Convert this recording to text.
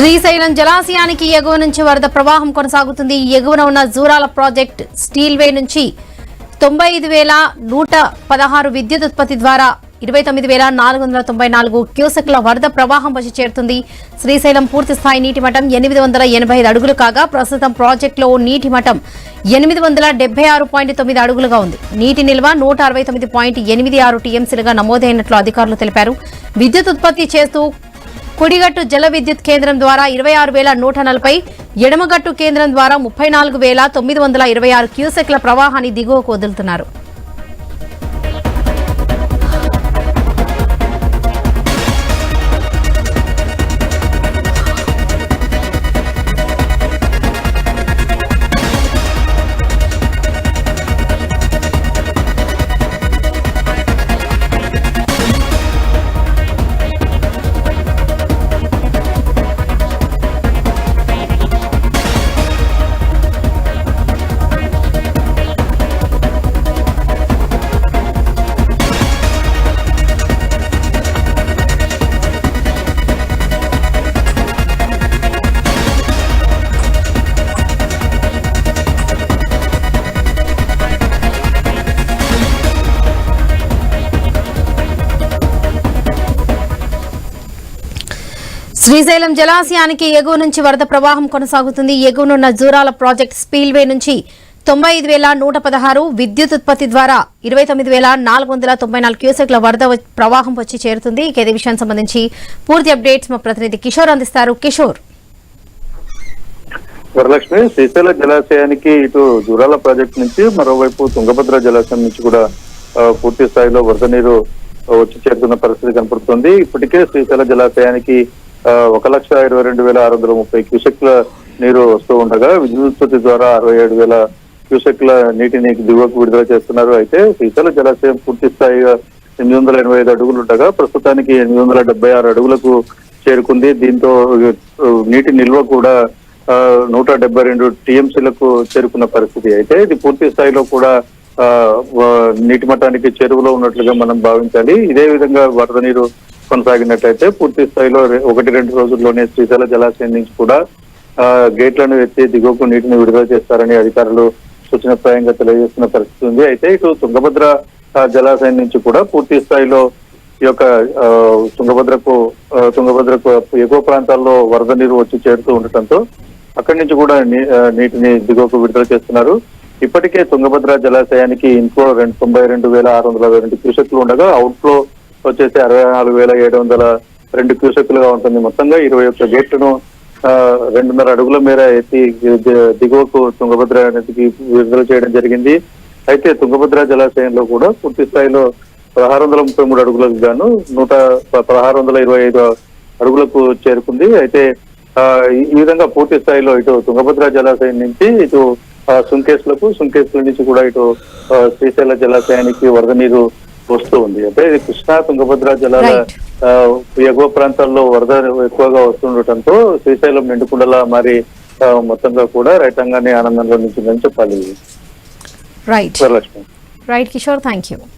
శ్రీశైలం జలాశయానికి ఎగువ నుంచి వరద ప్రవాహం కొనసాగుతుంది. ఎగువన ఉన్న జూరాల ప్రాజెక్ట్ స్టీల్వే నుంచి తొంభై ఐదు వేల నూట పదహారు విద్యుత్ ఉత్పత్తి ద్వారా ఇరవై తొమ్మిది వేల నాలుగు వందల తొంభై నాలుగు క్యూసెక్ల వరద ప్రవాహం వచ్చి చేరుతుంది. శ్రీశైలం పూర్తి స్థాయి నీటి మట్టం ఎనిమిది వందల ఎనభై ఐదు అడుగులు కాగా ప్రస్తుతం ప్రాజెక్టులో నీటి మట్టం ఎనిమిది వందల డెబ్బై ఆరు పాయింట్ తొమ్మిది అడుగులుగా ఉంది. నీటి నిల్వ నూట అరవై తొమ్మిది పాయింట్ ఎనిమిది ఆరు టీఎంసీలుగా నమోదైనట్లు అధికారులు తెలిపారు. విద్యుత్ ఉత్పత్తి చేస్తూ కుడిగట్టు జల విద్యుత్ కేంద్రం ద్వారా ఇరవై ఆరు వేల నూట నలభై ఎడమగట్టు కేంద్రం ద్వారా ముప్పై నాలుగు వేల తొమ్మిది వందల ఇరవై ఆరు క్యూసెక్ల ప్రవాహాన్ని దిగువకు వదులుతున్నారు. శ్రీశైలం జలాశయానికి ఎగువ నుంచి వరద ప్రవాహం కొనసాగుతుంది. ఎగువనున్న జూరాల ప్రాజెక్ట్ స్పీల్వే నుంచి తొంభై ఐదు వేల నూట పదహారు విద్యుత్ ఉత్పత్తి ద్వారా ఇరవై తొమ్మిది వేల నాలుగు వందల తొంభై నాలుగు క్యూసెక్ల వరద ప్రవాహం వచ్చి చేరుతుంది. ఇక ఇదే విషయానికి సంబంధించి పూర్తి అప్డేట్స్ మా ప్రతినిధి కిషోర్ అందిస్తారు. కిషోర్. వరలక్ష్మి శ్రీశైల జలాశయానికి ఇటు జూరాల ప్రాజెక్ట్ నుంచి మరోవైపు తుంగభద్ర జలాశయం నుంచి కూడా పూర్తి స్థాయిలో వరద నీరు వచ్చి చేరుతున్న పరిస్థితి కనపడుతుంది. ఇప్పటికే శ్రీశైల జలాశయానికి ఒక లక్ష ఇరవై రెండు వేల ఆరు వందల ముప్పై క్యూసెక్ల నీరు వస్తూ ఉండగా విద్యుత్ ఉత్పత్తి ద్వారా అరవై ఏడు వేల క్యూసెక్ల నీటిని దిగువకు విడుదల చేస్తున్నారు. అయితే శ్రీశైల జలాశయం పూర్తి స్థాయిగా ఎనిమిది వందల ఎనభై ఐదు అడుగులు ఉండగా ప్రస్తుతానికి ఎనిమిది వందల డెబ్బై ఆరు అడుగులకు చేరుకుంది. దీంతో నీటి నిల్వ కూడా నూట డెబ్బై రెండు టీఎంసీలకు చేరుకున్న పరిస్థితి. అయితే ఇది పూర్తి స్థాయిలో కూడా నీటి మట్టానికి చెరువులో ఉన్నట్లుగా మనం భావించాలి. ఇదే విధంగా వరద నీరు కొనసాగినట్లయితే పూర్తి స్థాయిలో ఒకటి రెండు రోజుల్లోనే శ్రీశైల జలాశయం నుంచి కూడా గేట్లను ఎత్తి దిగువకు నీటిని విడుదల చేస్తారని అధికారులు సూచనప్రాయంగా తెలియజేస్తున్న పరిస్థితి ఉంది. అయితే ఇటు తుంగభద్ర జలాశయం నుంచి కూడా పూర్తి స్థాయిలో ఈ యొక్క తుంగభద్రకు తుంగభద్రకు ఎగువ ప్రాంతాల్లో వరద నీరు వచ్చి చేరుతూ ఉండటంతో అక్కడి నుంచి కూడా నీ- నీటిని దిగువకు విడుదల చేస్తున్నారు. ఇప్పటికే తుంగభద్ర జలాశయానికి ఇన్ఫ్లో రెండు తొంభై రెండు వేల ఆరు వందల రెండు క్యూసెక్లు ఉండగా అవుట్ఫ్లో వచ్చేసి అరవై నాలుగు వేల ఏడు వందల రెండు క్యూసెక్లుగా ఉంటుంది. మొత్తంగా ఇరవై ఒక్క గేట్లను ఆ, రెండున్నర అడుగుల మేర ఎత్తి దిగువకు తుంగభద్ర నదికి విడుదల చేయడం జరిగింది. అయితే తుంగభద్ర జలాశయంలో కూడా పూర్తి స్థాయిలో పదహారు వందల ముప్పై మూడు అడుగులకు గాను నూట పదహారు వందల ఇరవై ఐదు అడుగులకు చేరుకుంది. అయితే ఈ విధంగా పూర్తి స్థాయిలో ఇటు తుంగభద్ర జలాశయం నుంచి ఇటు సుంకేశ్లకు సుంకేశ్ల నుంచి కూడా ఇటు శ్రీశైల జలాశయానికి వరద నీరు వస్తూ ఉంది. అంటే ఇది కృష్ణా తుంగభద్ర జలాల ఎగువ ప్రాంతాల్లో వరద ఎక్కువగా వస్తుండటంతో శ్రీశైలం నిండుకుండలా మరి మొత్తంగా కూడా రైతాంగాన్ని ఆనందంలో నించిందని చెప్పాలి. Right Kishore thank you